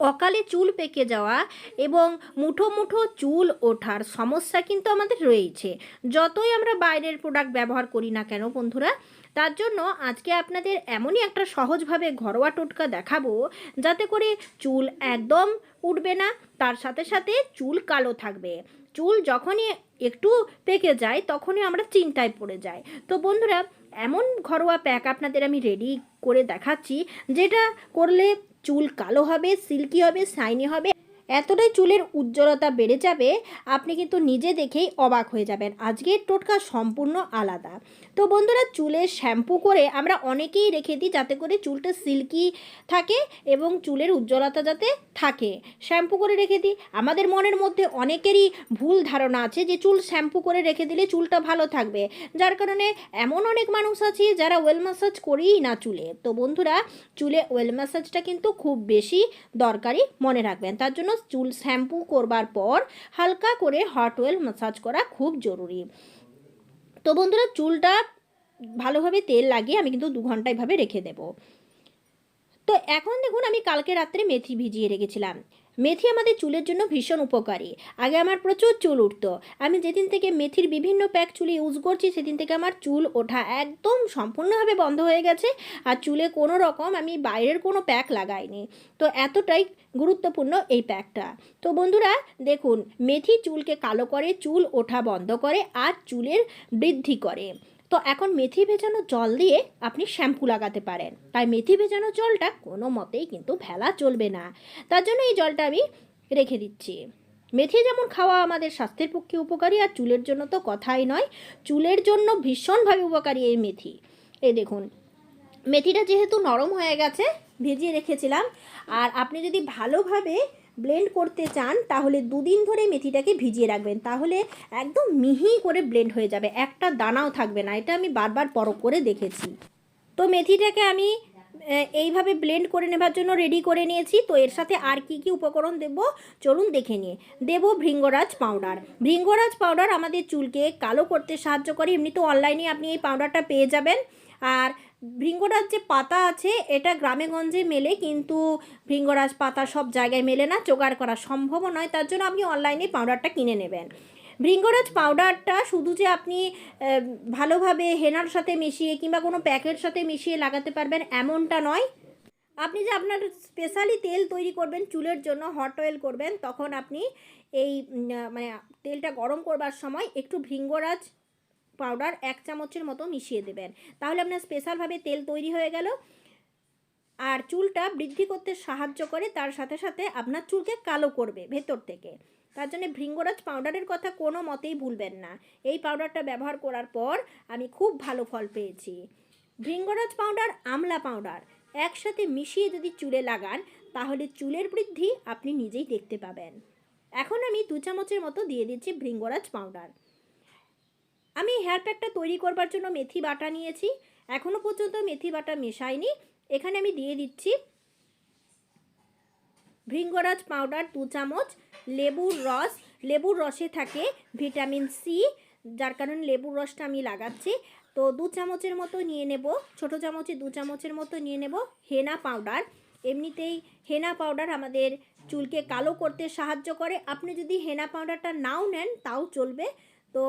অকালে চুল পেকে যাওয়া এবং মুঠো মুঠো চুল ওঠার সমস্যা কিন্তু আমাদের রয়েছে যতই আমরা বাইরের প্রোডাক্ট ব্যবহার করি না কেন বন্ধুরা, তার জন্য আজকে আপনাদের এমনই একটা সহজভাবে ঘরোয়া টোটকা দেখাবো, যাতে করে চুল একদম উঠবে না, তার সাথে সাথে চুল কালো থাকবে। চুল যখনই একটু পেকে যায়, তখনই আমরা চিন্তায় পড়ে যাই। তো বন্ধুরা, এমন ঘরোয়া প্যাক আপনাদের আমি রেডি করে দেখাচ্ছি, যেটা করলে চুল কালো হবে সিল্কি হবে শাইনি হবে। এতটাই চুলের উজ্জ্বলতা বেড়ে যাবে, আপনি কিন্তু নিজে দেখেই অবাক হয়ে যাবেন। আজকের টোটকা সম্পূর্ণ আলাদা। তো বন্ধুরা, চুলে শ্যাম্পু করে আমরা অনেকেই রেখে দিই যাতে করে চুলটা সিল্কি থাকে এবং চুলের উজ্জ্বলতা যাতে থাকে। শ্যাম্পু করে রেখে দিই। আমাদের মনের মধ্যে অনেকেরই ভুল ধারণা আছে যে চুল শ্যাম্পু করে রেখে দিলে চুলটা ভালো থাকবে। যার কারণে এমন অনেক মানুষ আছে যারা ওয়েল ম্যাসাজ করেই না চুলে। তো বন্ধুরা, চুলে ওয়েল ম্যাসাজটা কিন্তু খুব বেশি দরকারি মনে রাখবেন। তার জন্য চুল শ্যাম্পু করবার পর হালকা করে হট ওয়েল ম্যাসাজ করা খুব জরুরি। তো বন্ধুরা, চুলটা ভালোভাবে তেল লাগিয়ে আমি কিন্তু দু ঘণ্টা এভাবে রেখে দেবো। তো এখন দেখুন, আমি কালকে রাত্রে মেথি ভিজিয়ে রেখেছিলাম। মেথি আমাদের চুলের জন্য ভীষণ উপকারী। আগে আমার প্রচুর চুল উঠতো। আমি যেদিন থেকে মেথির বিভিন্ন প্যাক চুলে ইউজ করছি, সেদিন থেকে আমার চুল ওঠা একদম সম্পূর্ণভাবে বন্ধ হয়ে গেছে। আর চুলে কোনো রকম আমি বাইরের কোনো প্যাক লাগাইনি। তো এতটাই গুরুত্বপূর্ণ এই প্যাকটা তো বন্ধুরা, দেখুন, মেথি চুলকে কালো করে, চুল ওঠা বন্ধ করে, আর চুলের বৃদ্ধি করে। তো এখন মেথি ভেজানো জল দিয়ে আপনি শ্যাম্পু লাগাতে পারেন। তাই মেথি ভেজানো জলটা কোনো মতেই কিন্তু ভেলা চলবে না। তার জন্য এই জলটা আমি রেখে দিচ্ছি। মেথি যেমন খাওয়া আমাদের স্বাস্থ্যের পক্ষে উপকারী আর চুলের জন্য তো কথাই নয়, চুলের জন্য ভীষণভাবে উপকারী এই মেথি। এই দেখুন, মেথিটা যেহেতু নরম হয়ে গেছে, ভিজিয়ে রেখেছিলাম। আর আপনি যদি ভালোভাবে ব্লেন্ড করতে চান, তাহলে দুদিন ধরে মেথিটাকে ভিজিয়ে রাখবেন। তাহলে একদম মিহি করে ব্লেন্ড হয়ে যাবে, একটা দানাও থাকবে না। এটা আমি বারবার পরখ করে দেখেছি। তো মেথিটাকে আমি এইভাবে ব্লেন্ড করে নেবার জন্য রেডি করে নিয়েছি। তো এর সাথে আর কি কি উপকরণ দেব, চলুন দেখে নিয়ে। দেব ভৃঙ্গরাজ পাউডার। ভৃঙ্গরাজ পাউডার আমাদের চুলকে কালো করতে সাহায্য করে। এমনি তো অনলাইনে আপনি এই পাউডারটা পেয়ে যাবেন। আর ভৃঙ্গরাজ যে পাতা আছে, এটা গ্রামে গঞ্জে মেলে, কিন্তু ভৃঙ্গরাজ পাতা সব জায়গায় মেলে না, জোগাড় করা সম্ভব নয়, তার জন্য আপনি অনলাইনে পাউডারটা কিনে নেবেন। ভৃঙ্গরাজ পাউডারটা শুধু যে আপনি ভালোভাবে হেনার সাথে মিশিয়ে কিংবা কোনো প্যাকের সাথে মিশিয়ে লাগাতে পারবেন, এমনটা নয়। আপনি যে আপনার স্পেশালি তেল তৈরি করবেন, চুলের জন্য হট অয়েল করবেন, তখন আপনি এই মানে তেলটা গরম করবার সময় একটু ভৃঙ্গরাজ পাউডার এক চামচের মতো মিশিয়ে দেবেন। তাহলে আপনার স্পেশালভাবে তেল তৈরি হয়ে গেল। আর চুলটা বৃদ্ধি করতে সাহায্য করে, তার সাথে সাথে আপনার চুলকে কালো করবে ভেতর থেকে। তার জন্য ভৃঙ্গরাজ পাউডারের কথা কোনো মতেই ভুলবেন না। এই পাউডারটা ব্যবহার করার পর আমি খুব ভালো ফল পেয়েছি। ভৃঙ্গরাজ পাউডার আমলা পাউডার একসাথে মিশিয়ে যদি চুলে লাগান, তাহলে চুলের বৃদ্ধি আপনি নিজেই দেখতে পাবেন। এখন আমি দু চামচের মতো দিয়ে দিচ্ছি ভৃঙ্গরাজ পাউডার আমি হেয়ার প্যাকটা তৈরি করবার জন্য মেথি বাটা নিয়েছি। এখনও পর্যন্ত মেথি বাটা মেশাইনি। এখানে আমি দিয়ে দিচ্ছি ভৃঙ্গরাজ পাউডার দু চামচ, লেবুর রস। লেবুর রসে থাকে ভিটামিন সি যার কারণে লেবুর রসটা আমি লাগাচ্ছি। তো দু চামচের মতো নিয়ে নেব, ছোট চামচে দু চামচের মতো নিয়ে নেব হেনা পাউডার। এমনিতেই হেনা পাউডার আমাদের চুলকে কালো করতে সাহায্য করে। আপনি যদি হেনা পাউডারটা নাও নেন, তাও চলবে। তো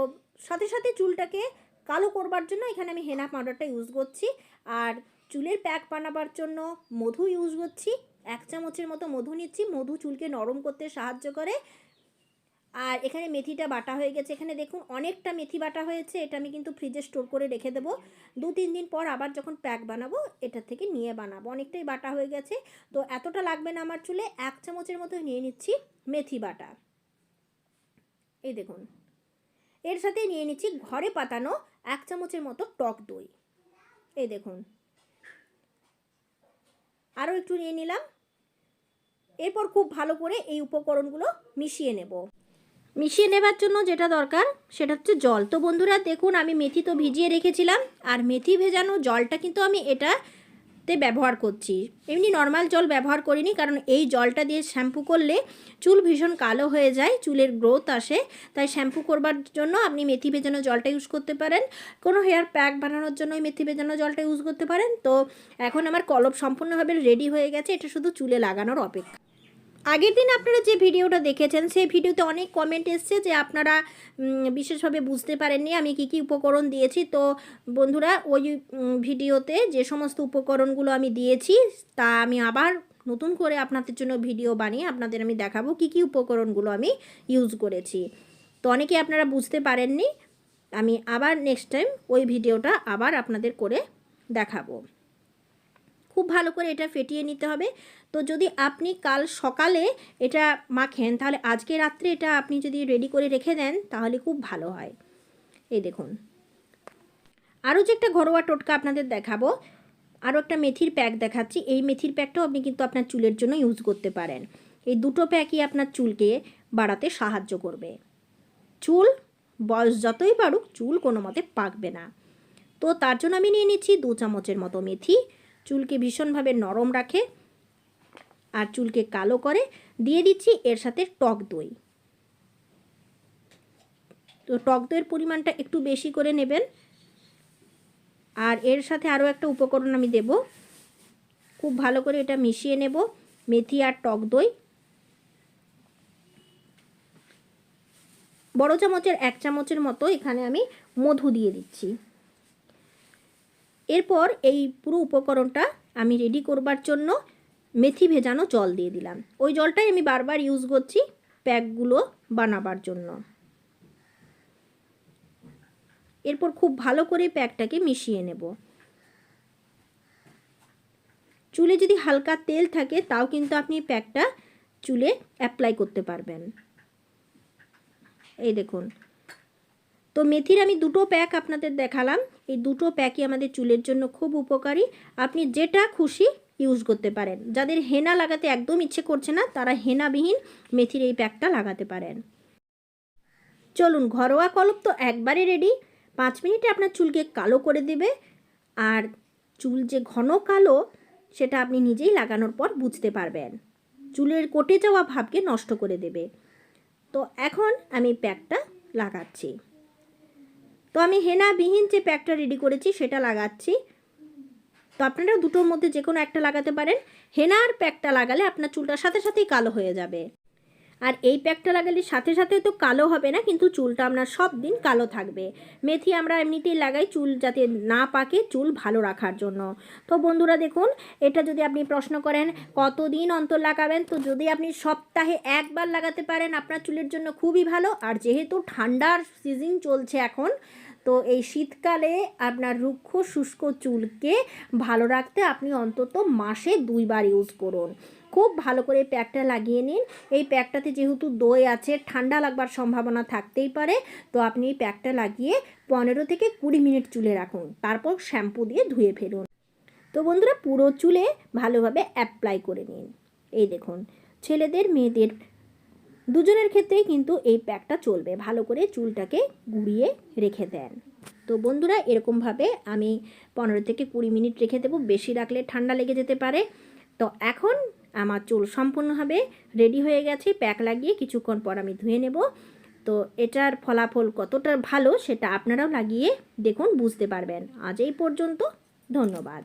সাথে সাথে চুলটাকে কালো করবার জন্য এখানে আমি হেনা পাউডারটা ইউজ করছি। আর চুলের প্যাক বানাবার জন্য মধু ইউজ করছি। এক চামচের মতো মধু নিচ্ছি। মধু চুলকে নরম করতে সাহায্য করে। আর এখানে মেথিটা বাটা হয়ে গেছে। এখানে দেখুন অনেকটা মেথি বাটা হয়েছে। এটা আমি কিন্তু ফ্রিজে স্টোর করে রেখে দেবো। দু তিন দিন পর আবার যখন প্যাক বানাবো, এটা থেকে নিয়ে বানাবো। অনেকটাই বাটা হয়ে গেছে। তো এতটা লাগবে না আমার চুলে। এক চামচের মতো নিয়ে নিচ্ছি মেথি বাটা। এই দেখুন। এর সাথে নিয়ে নিচ্ছি ঘরে পাতানো এক চামচের মতো টক দই। এই দেখুন। আরও একটু নিয়ে নিলাম। এরপর খুব ভালো করে এই উপকরণগুলো মিশিয়ে নেব। মিশিয়ে নেবার জন্য যেটা দরকার, সেটা হচ্ছে জল। তো বন্ধুরা, দেখুন আমি মেথি তো ভিজিয়ে রেখেছিলাম, আর মেথি ভেজানো জলটা কিন্তু আমি এটাতে ব্যবহার করছি। এমনি নর্মাল জল ব্যবহার করিনি কারণ এই জলটা দিয়ে শ্যাম্পু করলে চুল ভীষণ কালো হয়ে যায়, চুলের গ্রোথ আসে। তাই শ্যাম্পু করবার জন্য আপনি মেথি ভেজানো জলটা ইউজ করতে পারেন। কোনো হেয়ার প্যাক বানানোর জন্য মেথি ভেজানো জলটা ইউজ করতে পারেন। তো এখন আমার কলপ সম্পূর্ণভাবে রেডি হয়ে গেছে, এটা শুধু চুলে লাগানোর অপেক্ষা। আগের দিন আপনারা যে ভিডিওটা দেখেছেন, সেই ভিডিওতে অনেক কমেন্ট এসছে যে আপনারা বিশেষভাবে বুঝতে পারেননি আমি কি কি উপকরণ দিয়েছি। তো বন্ধুরা, ওই ভিডিওতে যে সমস্ত উপকরণগুলো আমি দিয়েছি, তা আমি আবার নতুন করে আপনাদের জন্য ভিডিও বানিয়ে আপনাদের আমি দেখাবো কি কি উপকরণগুলো আমি ইউজ করেছি। তো অনেকে আপনারা বুঝতে পারেননি, আমি আবার নেক্সট টাইম ওই ভিডিওটা আবার আপনাদের করে দেখাবো। খুব ভালো করে এটা ফেটিয়ে নিতে হবে। তো যদি আপনি কাল সকালে এটা মাখেন, তাহলে আজকে রাত্রে এটা আপনি যদি রেডি করে রেখে দেন, তাহলে খুব ভালো হয়। এই দেখুন। আরও যে একটা ঘরোয়া টোটকা আপনাদের দেখাবো, আরও একটা মেথির প্যাক দেখাচ্ছি। এই মেথির প্যাকটাও আপনি কিন্তু আপনার চুলের জন্য ইউজ করতে পারেন। এই দুটো প্যাকই আপনার চুলকে বাড়াতে সাহায্য করবে। চুল, বয়স যতই বাড়ুক, চুল কোনো মতে পাকবে না। তো তার জন্য আমি নিয়ে নিচ্ছি দু চামচের মতো মেথি। চুলকে ভীষণভাবে নরম রাখে আর চুলকে কালো করে, দিয়ে দিচ্ছি এর সাথে টক দই। তো টক দইয়ের পরিমাণটা একটু বেশি করে নেবেন। আর এর সাথে আরও একটা উপকরণ আমি দেব। খুব ভালো করে এটা মিশিয়ে নেব, মেথি আর টক দই। বড় চামচের এক চামচের মতো এখানে আমি মধু দিয়ে দিচ্ছি। এরপর এই পুরো উপকরণটা আমি রেডি করবার জন্য মেথি ভেজানো জল দিয়ে দিলাম। ওই জলটাই আমি বারবার ইউজ করছি প্যাকগুলো বানাবার জন্য। এরপর খুব ভালো করে প্যাকটাকে মিশিয়ে নেব। চুলে যদি হালকা তেল থাকে, তাও কিন্তু আপনি প্যাকটা চুলে অ্যাপ্লাই করতে পারবেন। এই দেখুন তো মেথির আমি দুটো প্যাক আপনাদের দেখালাম। এই দুটো প্যাকই আমাদের চুলের জন্য খুব উপকারী। আপনি যেটা খুশি ইউজ করতে পারেন। যাদের হেনা লাগাতে একদম ইচ্ছে করছে না, তারা হেনাবিহীন মেথির এই প্যাকটা লাগাতে পারেন। চলুন, ঘরোয়া কলপ তো একবারে রেডি পাঁচ মিনিটে আপনার চুলকে কালো করে দেবে। আর চুল যে ঘন কালো, সেটা আপনি নিজেই লাগানোর পর বুঝতে পারবেন। চুলের কোটে যাওয়া ভাবকে নষ্ট করে দেবে। তো এখন আমি প্যাকটা লাগাচ্ছি। তো আমি হেনাবিহীন যে প্যাকটা রেডি করেছি, সেটা লাগাচ্ছি। তো আপনারা দুটোর মধ্যে যে কোনো একটা লাগাতে পারেন। হেনার প্যাকটা লাগালে আপনার চুলটা সাথে সাথেই কালো হয়ে যাবে। আর এই প্যাকটা লাগালে সাথে সাথে তো কালো হবে না, কিন্তু চুলটা আপনার সব দিন কালো থাকবে। মেথি আমরা এমনিতেই লাগাই চুল যাতে না পাকে, চুল ভালো রাখার জন্য। তো বন্ধুরা দেখুন, এটা যদি আপনি প্রশ্ন করেন, কতদিন অন্তর লাগাবেন? তো যদি আপনি সপ্তাহে একবার লাগাতে পারেন, আপনার চুলের জন্য খুবই ভালো। আর যেহেতু ঠান্ডার সিজন চলছে এখন, তো এই শীতকালে আপনার রুক্ষ শুষ্ক চুলকে ভালো রাখতে আপনি অন্তত মাসে দুইবার ইউজ করুন। খুব ভালো করে প্যাকটা লাগিয়ে নিন। এই প্যাকটাতে যেহেতু দই আছে, ঠান্ডা লাগবার সম্ভাবনা থাকতেই পারে। তো আপনি এই প্যাকটা লাগিয়ে পনেরো থেকে কুড়ি মিনিট চুলে রাখুন। তারপর শ্যাম্পু দিয়ে ধুয়ে ফেলুন। তো বন্ধুরা, পুরো চুলে ভালোভাবে অ্যাপ্লাই করে নিন। এই দেখুন, ছেলেদের, মেয়েদের, দুজনের ক্ষেত্রেই কিন্তু এই প্যাকটা চলবে। ভালো করে চুলটাকে গুঁড়িয়ে রেখে দেন। তো বন্ধুরা, এরকমভাবে আমি পনেরো থেকে কুড়ি মিনিট রেখে দেবো। বেশি রাখলে ঠান্ডা লেগে যেতে পারে। তো এখন আমার চুল সম্পূর্ণভাবে রেডি হয়ে গেছে প্যাক লাগিয়ে কিছুক্ষণ পর আমি ধুয়ে নেব। তো এটার ফলাফল কতটা ভালো সেটা আপনারাও লাগিয়ে দেখুন, বুঝতে পারবেন। আজ এই পর্যন্ত, ধন্যবাদ।